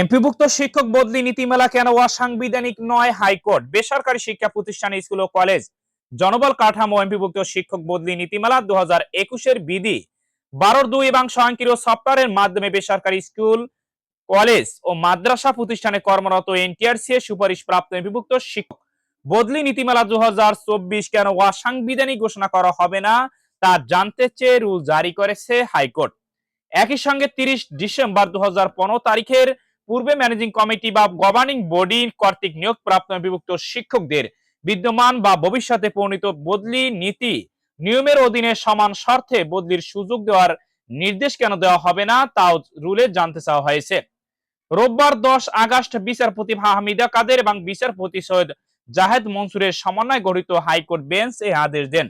এমপিভুক্ত শিক্ষক বদলি নীতিমালা কেন অসাংবিধানিক নয় হাইকোর্ট? বেসরকারি শিক্ষা প্রতিষ্ঠান স্কুল ও কলেজ জনবল কাঠামো এমপিভুক্ত শিক্ষক বদলি নীতিমালা দু হাজার একুশের বিধি। বারোর দুই এবং স্বয়ংক্রিয় সফটওয়্যারের মাধ্যমে বেসরকারি স্কুল, কলেজ ও মাদ্রাসা প্রতিষ্ঠানে কর্মরত এনটিআরসি এর সুপারিশ প্রাপ্ত এমপিভুক্ত শিক্ষক বদলি নীতিমালা দু হাজার চব্বিশ কেন অসাংবিধানিক ঘোষণা করা হবে না তা জানতে চেয়ে রুল জারি করেছে হাইকোর্ট। একই সঙ্গে তিরিশ ডিসেম্বর দু হাজার পনেরো তারিখের পূর্বে ম্যানেজিং কমিটি বা গভর্নিং বডি কর্তৃক নিয়োগপ্রাপ্ত বিভক্ত শিক্ষকদের বিদ্যমান বা ভবিষ্যতে প্রণীত বদলি নীতি নিয়মের অধীনে সমান শর্তে বদলির সুযোগ দেওয়ার নির্দেশ কেন দেওয়া হবে না, তাও রুলে জানতে চাওয়া হয়েছে। রোববার দশ আগস্ট বিচারপতি হামিদা কাদের এবং বিচারপতি সৈয়দ জাহেদ মনসুরের সমন্বয় গঠিত হাইকোর্ট বেঞ্চ এই আদেশ দেন।